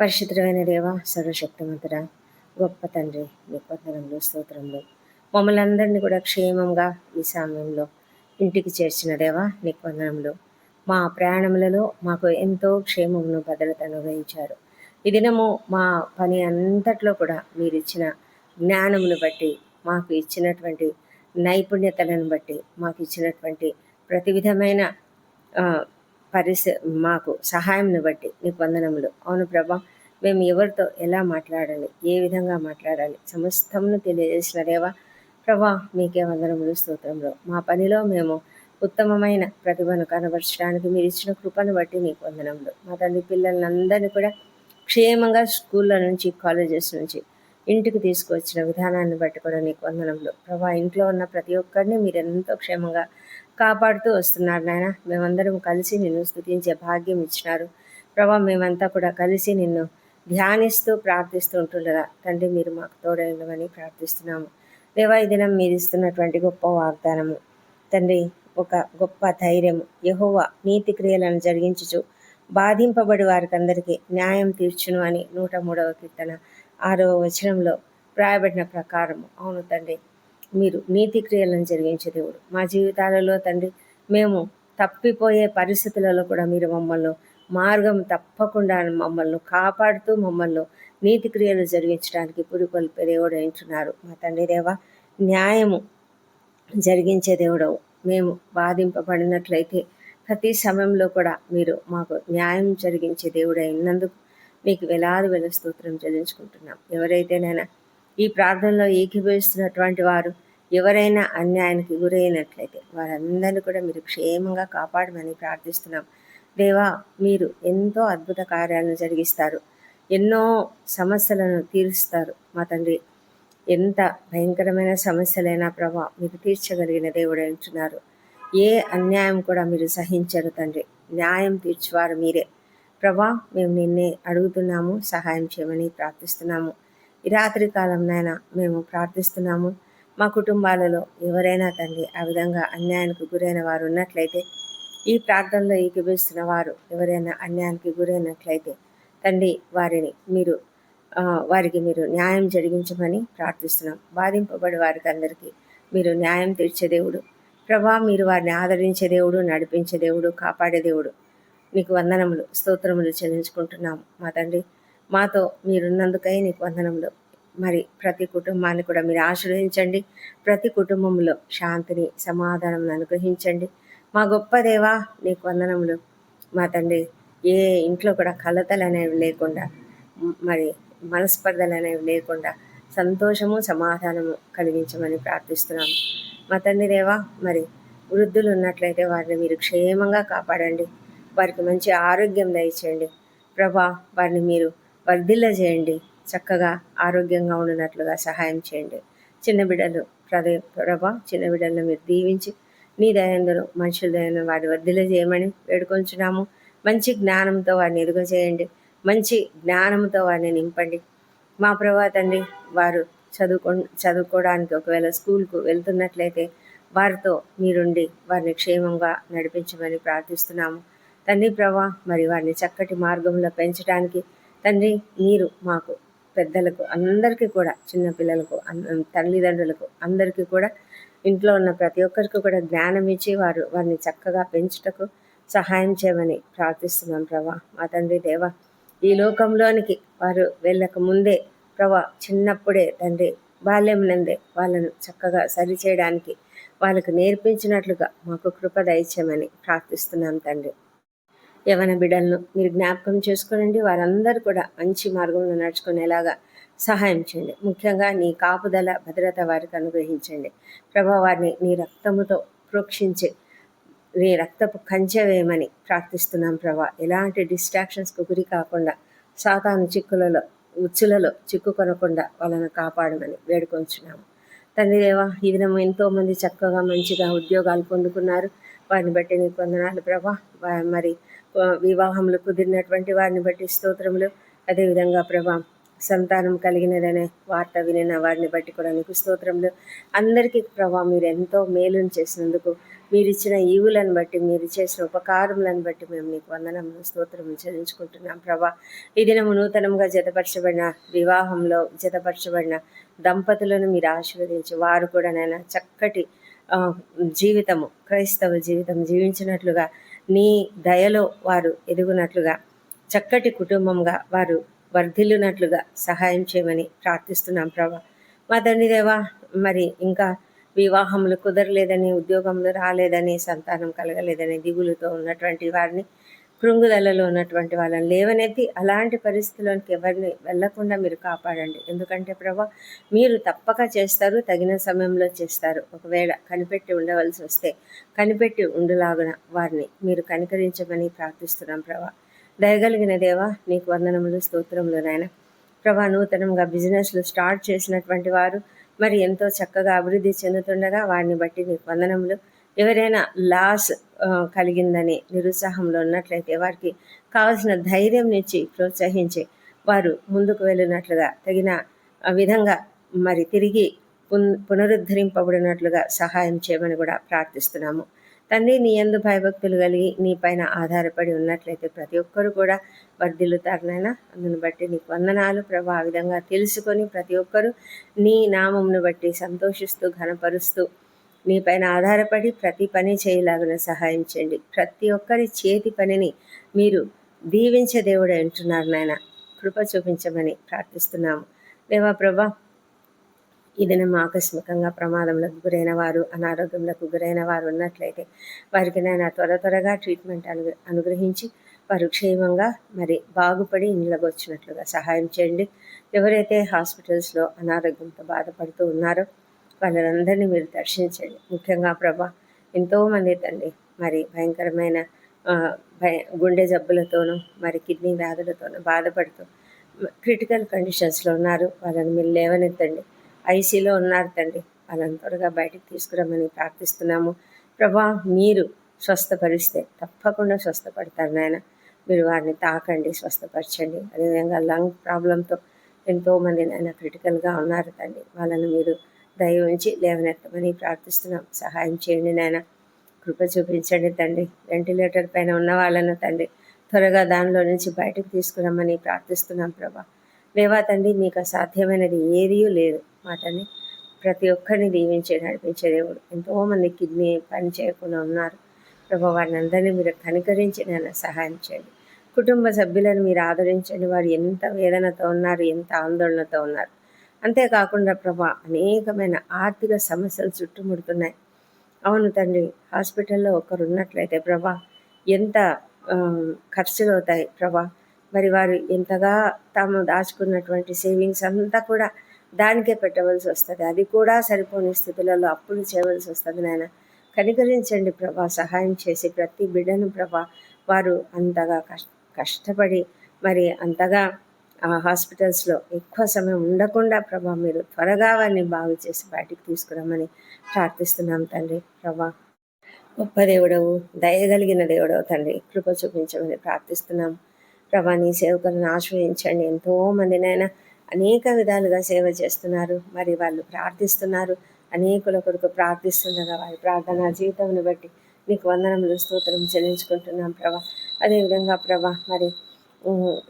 పరిశుద్ధమైన దేవ సర్వశక్తిమంతుడ గొప్ప తండ్రి మీ స్తోత్రంలో మమ్మల్ని అందరినీ కూడా క్షేమంగా ఈ సమయంలో ఇంటికి చేర్చిన దేవ నీకు మా ప్రయాణములలో మాకు ఎంతో క్షేమమును భద్రతను వహించారు. ఈ దినము మా పని అంతట్లో కూడా మీరు ఇచ్చిన జ్ఞానమును బట్టి మాకు ఇచ్చినటువంటి నైపుణ్యతలను బట్టి మాకు ఇచ్చినటువంటి ప్రతి విధమైన ఆ, మాకు సహాయంను బట్టి నీకు వందనములు. అవును ప్రభా మేము ఎవరితో ఎలా మాట్లాడాలి ఏ విధంగా మాట్లాడాలి సమస్తమును తెలియజేసిన దేవా ప్రభా మీకే వందనములు స్తోత్రంలో మా పనిలో మేము ఉత్తమమైన ప్రతిభను కనబరచడానికి మీరు ఇచ్చిన కృపను బట్టి నీకు వందనములు. మా తండ్రి పిల్లలందరినీ కూడా క్షేమంగా స్కూళ్ళ నుంచి కాలేజెస్ నుంచి ఇంటికి తీసుకువచ్చిన విధానాన్ని బట్టి కూడా నీకు వందనములు. ప్రభా ఇంట్లో ఉన్న ప్రతి ఒక్కరిని మీరు ఎంతో క్షేమంగా కాపాడుతూ వస్తున్నారు నాయన. మేమందరం కలిసి నిన్ను స్థుతించే భాగ్యం ఇచ్చినారు. ప్రభా మేమంతా కూడా కలిసి నిన్ను ధ్యానిస్తూ ప్రార్థిస్తూ ఉంటుండగా తండ్రి మీరు మాకు తోడైనవని ప్రార్థిస్తున్నాము. దేవా ఈ దినం మీరు ఇస్తున్నటువంటి గొప్ప వాగ్దానము. తండ్రి ఒక గొప్ప ధైర్యము యహోవ నీతి క్రియలను జరిగించుచు బాధింపబడి వారికి అందరికీ న్యాయం తీర్చును అని నూట మూడవ కీర్తన ఆరవ వచనంలో రాయబడిన ప్రకారము. అవును తండ్రి మీరు నీతి క్రియలను జరిగించే దేవుడు. మా జీవితాలలో తండ్రి మేము తప్పిపోయే పరిస్థితులలో కూడా మీరు మమ్మల్ని మార్గం తప్పకుండా మమ్మల్ని కాపాడుతూ మమ్మల్ని నీతి క్రియలు జరిగించడానికి పురికొల్పే దేవుడు అంటున్నారు మా తండ్రి దేవ న్యాయము జరిగించే దేవుడవు. మేము బాధింపబడినట్లయితే ప్రతి సమయంలో కూడా మీరు మాకు న్యాయం జరిగించే దేవుడైనందుకు మీకు వేలాది వేల స్తోత్రం చెల్లించుకుంటున్నాం. ఎవరైతేనైనా ఈ ప్రార్థనలో ఏకీభవిస్తున్నటువంటి వారు ఎవరైనా అన్యాయానికి గురైనట్లయితే వారందరినీ కూడా మీరు క్షేమంగా కాపాడమని ప్రార్థిస్తున్నాం. దేవా మీరు ఎంతో అద్భుత కార్యాలను జరిగిస్తారు. ఎన్నో సమస్యలను తీరుస్తారు. మా తండ్రి ఎంత భయంకరమైన సమస్యలైనా ప్రభా మీరు తీర్చగలిగిన దేవుడు అంటున్నారు ఏ అన్యాయం కూడా మీరు సహించరు తండ్రి. న్యాయం తీర్చువారు మీరే. ప్రభా మేము నిన్నే అడుగుతున్నాము సహాయం చేయమని ప్రార్థిస్తున్నాము. ఈ రాత్రి కాలంనైనా మేము ప్రార్థిస్తున్నాము. మా కుటుంబాలలో ఎవరైనా తండ్రి ఆ విధంగా అన్యాయానికి గురైన వారు ఉన్నట్లయితే ఈ ప్రార్థనలో ఏకీభవిస్తున్న వారు ఎవరైనా అన్యాయానికి గురైనట్లయితే తండ్రి వారిని మీరు వారికి మీరు న్యాయం జరిగించమని ప్రార్థిస్తున్నాం. బాధింపబడి వారికి అందరికీ మీరు న్యాయం తీర్చే దేవుడు. ప్రభా మీరు వారిని ఆదరించే దేవుడు నడిపించే దేవుడు కాపాడే దేవుడు. నీకు వందనములు స్తోత్రములు చెల్లించుకుంటున్నాము మా తండ్రి మాతో మీరున్నందుకై నీకు వందనములు. మరి ప్రతి కుటుంబాన్ని కూడా మీరు ఆశీర్వదించండి. ప్రతి కుటుంబంలో శాంతిని సమాధానం అనుగ్రహించండి. మా గొప్ప దేవా నీకు వందనములు. మా తండ్రి ఏ ఇంట్లో కూడా కలతలు అనేవి లేకుండా మరి మనస్పర్ధలు అనేవి లేకుండా సంతోషము సమాధానము కలిగించమని ప్రార్థిస్తున్నాము. మా తండ్రి దేవా మరి వృద్ధులు ఉన్నట్లయితే వారిని మీరు క్షేమంగా కాపాడండి. వారికి మంచి ఆరోగ్యం దయచేయండి. ప్రభా వారిని మీరు వర్ధిల్ల చేయండి. చక్కగా ఆరోగ్యంగా ఉండినట్లుగా సహాయం చేయండి. చిన్న బిడ్డలు ప్రదే ప్రభా చిన్న బిడ్డలను మీరు దీవించి నీ దయందరూ మనుషుల దయను వారి వర్ధిల్ల చేయమని వేడుకొంచున్నాము. మంచి జ్ఞానంతో వారిని ఎదుగ చేయండి. మంచి జ్ఞానంతో వారిని నింపండి. మా ప్రభా తండ్రి వారు చదువుకో చదువుకోవడానికి ఒకవేళ స్కూల్కు వెళ్తున్నట్లయితే వారితో మీరుండి వారిని క్షేమంగా నడిపించమని ప్రార్థిస్తున్నాము. తండ్రి ప్రభా మరి వారిని చక్కటి మార్గంలో పెంచడానికి తండ్రి మీరు మాకు పెద్దలకు అందరికీ కూడా చిన్నపిల్లలకు తల్లిదండ్రులకు అందరికీ కూడా ఇంట్లో ఉన్న ప్రతి ఒక్కరికి కూడా జ్ఞానం ఇచ్చి వారు వారిని చక్కగా పెంచుటకు సహాయం చేయమని ప్రార్థిస్తున్నాం ప్రభా. మా తండ్రి దేవ ఈ లోకంలోనికి వారు వెళ్ళక ముందే ప్రభా చిన్నప్పుడే తండ్రి బాల్యం నందే వాళ్ళను చక్కగా సరిచేయడానికి వాళ్ళకు నేర్పించినట్లుగా మాకు కృప దయచేయమని ప్రార్థిస్తున్నాం తండ్రి. యవన బిడ్డలను మీరు జ్ఞాపకం చేసుకోనండి. వారందరూ కూడా మంచి మార్గంలో నడుచుకునేలాగా సహాయం చేయండి. ముఖ్యంగా నీ కాపుదల భద్రత వారికి అనుగ్రహించండి. ప్రభా వారిని నీ రక్తముతో ప్రోక్షించి నీ రక్తపు కంచె వేయమని ప్రార్థిస్తున్నాం ప్రభా. ఎలాంటి డిస్ట్రాక్షన్స్కు గురి కాకుండా సాతాను చిక్కులలో ఉచ్చులలో చిక్కుకొనకుండా వాళ్ళను కాపాడమని వేడుకొంచున్నాము. తండ్రి దేవా ఈ దినం ఎంతోమంది చక్కగా మంచిగా ఉద్యోగాలు పొందుకున్నారు. వారిని బట్టి నీకు వందనాలు ప్రభా. మరి వివాహంలో కుదిరినటువంటి వారిని బట్టి స్తోత్రములు. అదేవిధంగా ప్రభా సంతానం కలిగినదనే వార్త వినిన వారిని బట్టి కూడా నీకు స్తోత్రములు. అందరికీ ప్రభా మీరు ఎంతో మేలును చేసినందుకు మీరు ఇచ్చిన ఈవులను బట్టి మీరు చేసిన ఉపకారములను బట్టి మేము నీకు వందనములు స్తోత్రములు చెల్లించుకుంటున్నాం ప్రభా. ఈ దినము నూతనంగా జతపరచబడిన వివాహంలో జతపరచబడిన దంపతులను మీరు ఆశీర్వదించి వారు కూడా నైనా చక్కటి జీవితము క్రైస్తవ జీవితం జీవించినట్లుగా నీ దయలో వారు ఎదుగునట్లుగా చక్కటి కుటుంబంగా వారు వర్ధిల్లునట్లుగా సహాయం చేయమని ప్రార్థిస్తున్నాం ప్రభా. మా తండ్రి దేవా మరి ఇంకా వివాహములు కుదరలేదని ఉద్యోగంలో రాలేదని సంతానం కలగలేదని దిగులుతో ఉన్నటువంటి వారిని కృంగుదలలో ఉన్నటువంటి వాళ్ళని లేవనెత్తి అలాంటి పరిస్థితుల్లోకి ఎవరిని వెళ్ళకుండా మీరు కాపాడండి. ఎందుకంటే ప్రభా మీరు తప్పక చేస్తారు తగిన సమయంలో చేస్తారు. ఒకవేళ కనిపెట్టి ఉండవలసి వస్తే కనిపెట్టి ఉండలాగున వారిని మీరు కనికరించమని ప్రార్థిస్తున్నాం ప్రభా. దయగలిగిన దేవా నీకు వందనములు స్తోత్రములు నాయన. ప్రభా నూతనంగా బిజినెస్లు స్టార్ట్ చేసినటువంటి వారు మరి ఎంతో చక్కగా అభివృద్ధి చెందుతుండగా వారిని బట్టి నీకు వందనములు ఎవరైనా లాస్ కలిగిందని నిరుత్సాహంలో ఉన్నట్లయితే వారికి కావలసిన ధైర్యం నుంచి ప్రోత్సహించి వారు ముందుకు వెళ్ళినట్లుగా తగిన విధంగా మరి తిరిగి పున్ పునరుద్ధరింపబడినట్లుగా సహాయం చేయమని కూడా ప్రార్థిస్తున్నాము. తండ్రి నీ ఎందు భయభక్తులు కలిగి నీ పైన ఆధారపడి ఉన్నట్లయితే ప్రతి ఒక్కరు కూడా వర్ధిల్లుతారు అందును బట్టి నీకు వందనాలు. ప్రభా ఆ విధంగా తెలుసుకొని ప్రతి ఒక్కరూ నీ నామమును బట్టి సంతోషిస్తూ ఘనపరుస్తూ మీపైన ఆధారపడి ప్రతి పని చేయలాగిన సహాయం చేయండి ప్రతి ఒక్కరి చేతి పనిని మీరు దీవించే దేవుడు అంటున్నారు నాయన. కృప చూపించమని ప్రార్థిస్తున్నాము. దేవా ప్రభా ఈ ఆకస్మికంగా ప్రమాదములకు గురైన వారు అనారోగ్యంలకు గురైన వారు ఉన్నట్లయితే వారికి నాయన త్వర త్వరగా ట్రీట్మెంట్ అను అనుగ్రహించి వారు క్షేమంగా మరి బాగుపడి ఇండ్లకు వచ్చినట్లుగా సహాయం చేయండి. ఎవరైతే హాస్పిటల్స్లో అనారోగ్యంతో బాధపడుతూ ఉన్నారో వాళ్ళందరినీ మీరు దర్శించండి. ముఖ్యంగా ప్రభా ఎంతోమంది తండ్రి మరి భయంకరమైన భయ గుండె జబ్బులతోనూ మరి కిడ్నీ వ్యాధులతోనూ బాధపడుతూ క్రిటికల్ కండిషన్స్లో ఉన్నారు. వాళ్ళని మీరు లేవనెత్తండి. ఐసీలో ఉన్నారు తండ్రి. వాళ్ళని త్వరగా బయటకు తీసుకురామని ప్రార్థిస్తున్నాము. ప్రభా మీరు స్వస్థపరిస్తే తప్పకుండా స్వస్థపడతారు నాయన. మీరు వారిని తాకండి స్వస్థపరచండి. అదేవిధంగా లంగ్ ప్రాబ్లంతో ఎంతోమంది నాయన క్రిటికల్గా ఉన్నారు తండ్రి. వాళ్ళని మీరు దయ ఉంచి లేవనెత్తమని ప్రార్థిస్తున్నాం. సహాయం చేయండి నాయన. కృప చూపించండి తండ్రి. వెంటిలేటర్ పైన ఉన్న వాళ్ళను తండ్రి త్వరగా దానిలో నుంచి బయటకు తీసుకురమ్మని ప్రార్థిస్తున్నాం ప్రభా. లేవా తండ్రి మీకు అసాధ్యమైనది ఏదీ లేదు. మాటని ప్రతి ఒక్కరిని దీవించే నడిపించే దేవుడు. ఎంతోమంది కిడ్నీ పని చేయకుండా ఉన్నారు. ప్రభా వారిని అందరినీ మీరు కనికరించి నేను సహాయం చేయండి. కుటుంబ సభ్యులను మీరు ఆదరించండి. వారు ఎంత వేదనతో ఉన్నారు ఎంత ఆందోళనతో ఉన్నారు. అంతేకాకుండా ప్రభా అనేకమైన ఆర్థిక సమస్యలు చుట్టుముడుతున్నాయి. అవును తండ్రి హాస్పిటల్లో ఒకరు ఉన్నట్లయితే ప్రభా ఎంత ఖర్చులు అవుతాయి ప్రభా. మరి వారు ఎంతగా తాము దాచుకున్నటువంటి సేవింగ్స్ అంతా కూడా దానికే పెట్టవలసి వస్తుంది. అది కూడా సరిపోని స్థితులలో అప్పులు చేయవలసి వస్తుంది నాయన. కనికరించండి ప్రభా సహాయం చేసి ప్రతి బిడ్డను ప్రభా వారు అంతగా కష్ట కష్టపడి మరి అంతగా ఆ హాస్పిటల్స్లో ఎక్కువ సమయం ఉండకుండా ప్రభా మీరు త్వరగా వారిని బాగు చేసి బయటికి తీసుకురామని ప్రార్థిస్తున్నాం తండ్రి ప్రభా. గొప్ప దేవుడవు దయగలిగిన దేవుడవు తండ్రి కృప చూపించమని ప్రార్థిస్తున్నాం. ప్రభా నీ సేవకులను ఆశ్రయించండి. ఎంతోమందినైనా అనేక విధాలుగా సేవ చేస్తున్నారు. మరి వాళ్ళు ప్రార్థిస్తున్నారు. అనేకుల కొరకు ప్రార్థిస్తుండగా వారి ప్రార్థన జీవితంను బట్టి నీకు వందనములు స్తోత్రం చెల్లించుకుంటున్నాం ప్రభా. అదేవిధంగా ప్రభా మరి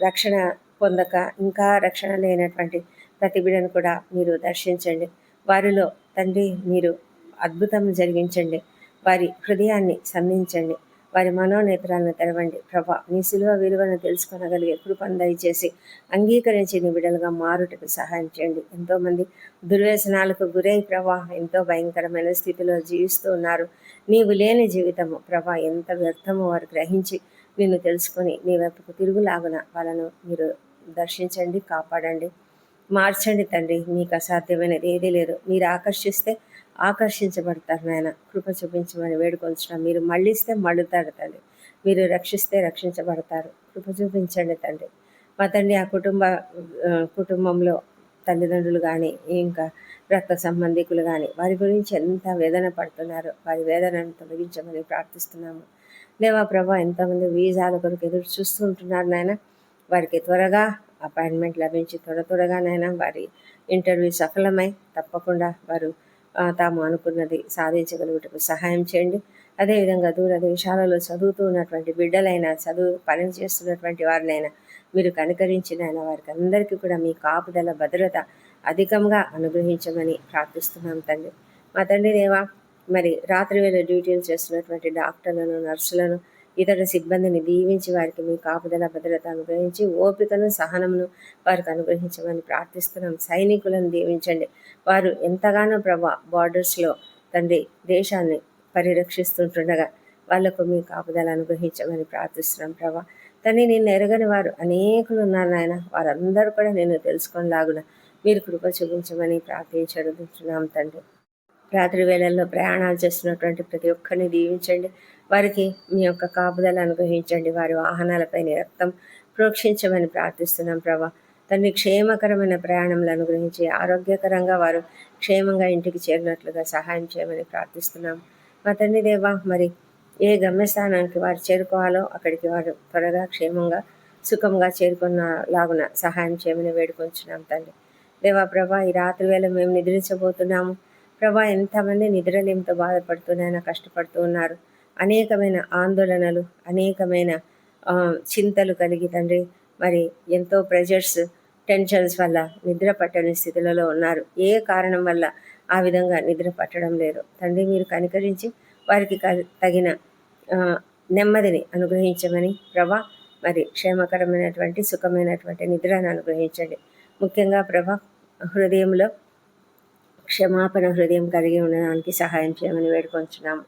రక్షణ పొందక ఇంకా రక్షణ లేనటువంటి ప్రతి కూడా మీరు దర్శించండి. వారిలో తండ్రి మీరు అద్భుతం జరిగించండి. వారి హృదయాన్ని సంధించండి వారి మనోనేత్రాలను తెరవండి. ప్రభా మీ సిలువ విలువను తెలుసుకొనగలిగే కృపను దయచేసి అంగీకరించి నీ మారుటకు సహాయం చేయండి. ఎంతోమంది దుర్వ్యసనాలకు గురై ప్రభా ఎంతో భయంకరమైన స్థితిలో జీవిస్తూ ఉన్నారు. నీవు లేని జీవితము ప్రభా ఎంత వ్యర్థమో వారు గ్రహించి నిన్ను తెలుసుకొని నీ వైపుకు తిరుగులాగున వాళ్ళను మీరు దర్శించండి కాపాడండి మార్చండి తండ్రి. మీకు అసాధ్యమైనది ఏదీ లేదు. మీరు ఆకర్షిస్తే ఆకర్షించబడతారు నాయన. కృప చూపించమని వేడుకొంచిన మీరు మళ్ళీస్తే మళ్ళుతారు తండ్రి. మీరు రక్షిస్తే రక్షించబడతారు. కృప చూపించండి తండ్రి. మా తండ్రి ఆ కుటుంబ కుటుంబంలో తల్లిదండ్రులు కానీ ఇంకా రక్త సంబంధికులు కానీ వారి గురించి ఎంత వేదన పడుతున్నారో వారి వేదనను తొలగించమని ప్రార్థిస్తున్నాము. లేవా ప్రభా ఎంతమంది వీజాల కొరకు ఎదురు చూస్తూ ఉంటున్నారు నాయన. వారికి త్వరగా అపాయింట్మెంట్ లభించి త్వర త్వరగానైనా వారి ఇంటర్వ్యూ సఫలమై తప్పకుండా వారు తాము అనుకున్నది సాధించగలుగుటకు సహాయం చేయండి. అదేవిధంగా దూర దేశాలలో చదువుతూ ఉన్నటువంటి బిడ్డలైనా చదువు పని చేస్తున్నటువంటి వారినైనా మీరు కనికరించిన వారికి అందరికీ కూడా మీ కాపుదల భద్రత అధికంగా అనుగ్రహించమని ప్రార్థిస్తున్నాం తండ్రి. మా తండ్రి దేవా మరి రాత్రి వేళ డ్యూటీలు చేస్తున్నటువంటి డాక్టర్లను నర్సులను ఇతర సిబ్బందిని దీవించి వారికి మీ కాపుదల భద్రత అనుగ్రహించి ఓపికను సహనమును వారికి అనుగ్రహించమని ప్రార్థిస్తున్నాం. సైనికులను దీవించండి. వారు ఎంతగానో ప్రభా బార్డర్స్లో తండ్రి దేశాన్ని పరిరక్షిస్తుంటుండగా వాళ్ళకు మీ కాపుదల అనుగ్రహించమని ప్రార్థిస్తున్నాం ప్రభా. తండ్రి నిన్ను ఎరగని వారు అనేకులు ఉన్నారు నాయన. వారందరూ కూడా నేను తెలుసుకొనిలాగున మీరు కృప చూపించమని ప్రార్థించడుతున్నాం తండ్రి. రాత్రి వేళల్లో ప్రయాణాలు చేస్తున్నటువంటి ప్రతి ఒక్కరిని దీవించండి. వారికి మీ యొక్క కాపుదల అనుగ్రహించండి. వారి వాహనాలపై రక్తం ప్రోక్షించమని ప్రార్థిస్తున్నాం ప్రభా. తండ్రి క్షేమకరమైన ప్రయాణంలో అనుగ్రహించి ఆరోగ్యకరంగా వారు క్షేమంగా ఇంటికి చేరినట్లుగా సహాయం చేయమని ప్రార్థిస్తున్నాం. మా తండ్రి దేవా మరి ఏ గమ్యస్థానానికి వారు చేరుకోవాలో అక్కడికి వారు త్వరగా క్షేమంగా సుఖంగా చేరుకున్న లాగున సహాయం చేయమని వేడుకొంచున్నాం తండ్రి. దేవా ప్రభా ఈ రాత్రి వేళ మేము నిద్రించబోతున్నాము. ప్రభా ఎంతమంది నిద్రలేమితో బాధపడుతున్నాయని కష్టపడుతూ ఉన్నారు. అనేకమైన ఆందోళనలు అనేకమైన చింతలు కలిగి తండ్రి. మరి ఎంతో ప్రెజర్స్ టెన్షన్స్ వల్ల నిద్ర పట్టని స్థితులలో ఉన్నారు. ఏ కారణం వల్ల ఆ విధంగా నిద్ర పట్టడం లేదు? తండ్రి మీరు కనికరించి వారికి తగిన నెమ్మదిని అనుగ్రహించమని ప్రభా మరి క్షేమకరమైనటువంటి సుఖమైనటువంటి నిద్రను అనుగ్రహించండి. ముఖ్యంగా ప్రభా హృదయంలో క్షమాపణ హృదయం కలిగి ఉండడానికి సహాయం చేయమని వేడుకొంచున్నాము.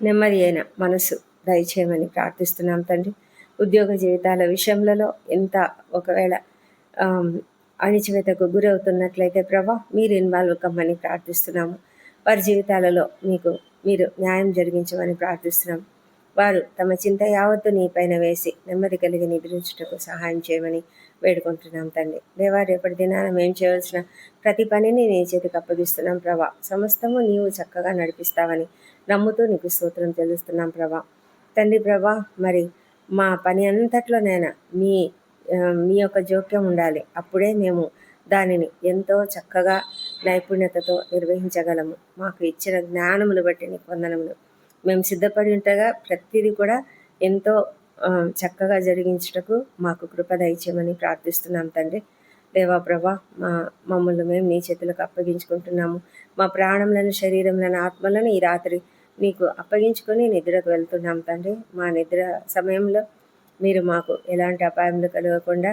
నెమ్మది అయిన మనసు దయచేయమని ప్రార్థిస్తున్నాం తండ్రి. ఉద్యోగ జీవితాల విషయంలో ఎంత ఒకవేళ అణిచివేతకు గురవుతున్నట్లయితే ప్రభా మీరు ఇన్వాల్వ్ కమ్మని ప్రార్థిస్తున్నాము. వారి జీవితాలలో మీకు మీరు న్యాయం జరిగించమని ప్రార్థిస్తున్నాం వారు తమ చింత యావత్తు నీపైన వేసి నెమ్మది కలిగి నిద్రించుటకు సహాయం చేయమని వేడుకుంటున్నాం తండ్రి. దేవా రేపటి దినాన మేము చేయవలసిన ప్రతి పనిని నీ చేతికి అప్పగిస్తున్నాం ప్రభా. సమస్తము నీవు చక్కగా నడిపిస్తావని నమ్ముతూ నీకు స్తోత్రం తెలుస్తున్నాం ప్రభా. తండ్రి ప్రభా మరి మా పని అంతట్లోనైనా మీ మీ యొక్క జోక్యం ఉండాలి. అప్పుడే మేము దానిని ఎంతో చక్కగా నైపుణ్యతతో నిర్వహించగలము. మాకు ఇచ్చిన జ్ఞానములు బట్టి నీ వందనములు. మేము సిద్ధపడి ఉంటగా ప్రతిదీ కూడా ఎంతో చక్కగా జరిగించుటకు మాకు కృప దయచేయమని ప్రార్థిస్తున్నాం తండ్రి. దేవా ప్రభా మా మమ్మల్ని మేము నీ చేతులకు అప్పగించుకుంటున్నాము. మా ప్రాణంలను శరీరంలోని ఆత్మలను ఈ రాత్రి నీకు అప్పగించుకొని నిద్రకు వెళ్తున్నాం తండ్రి. మా నిద్ర సమయంలో మీరు మాకు ఎలాంటి అపాయములు కలగకుండా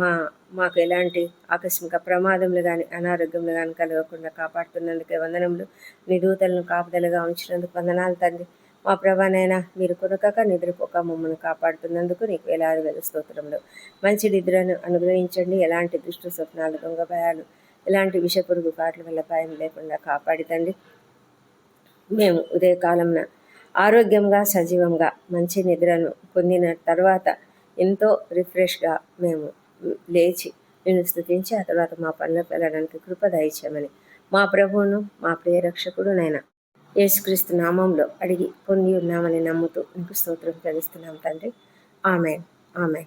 మా మాకు ఎలాంటి ఆకస్మిక ప్రమాదములు కానీ అనారోగ్యములు కానీ కలగకుండా కాపాడుతున్నందుకే వందనములు. నీ దూతలను కాపుదలుగా ఉంచినందుకు వందనాలు తండ్రి. మా ప్రభానైనా మీరు కొనకక నిద్రపోక మమ్మల్ని కాపాడుతున్నందుకు నీకు వేలాది వేల స్తోత్రములు. మంచి నిద్రను అనుగ్రహించండి. ఎలాంటి దుష్ట స్వప్నాలు దొంగ భయాలు ఎలాంటి విషపురుగు కాట్ల వల్ల భయం లేకుండా కాపాడితండి మేము ఉదయకాలంన ఆరోగ్యంగా సజీవంగా మంచి నిద్రను పొందిన తర్వాత ఎంతో రిఫ్రెష్గా మేము లేచి నేను స్థుతించి ఆ తర్వాత మా పనులకు వెళ్ళడానికి కృప దయచేయమని. మా ప్రభువును మా ప్రియ రక్షకుడు నైనా యేసుక్రీస్తు నామంలో అడిగి పొంది ఉన్నామని నమ్ముతూ నీకు స్తోత్రం తెలుస్తున్నాం తండ్రి. ఆమె ఆమె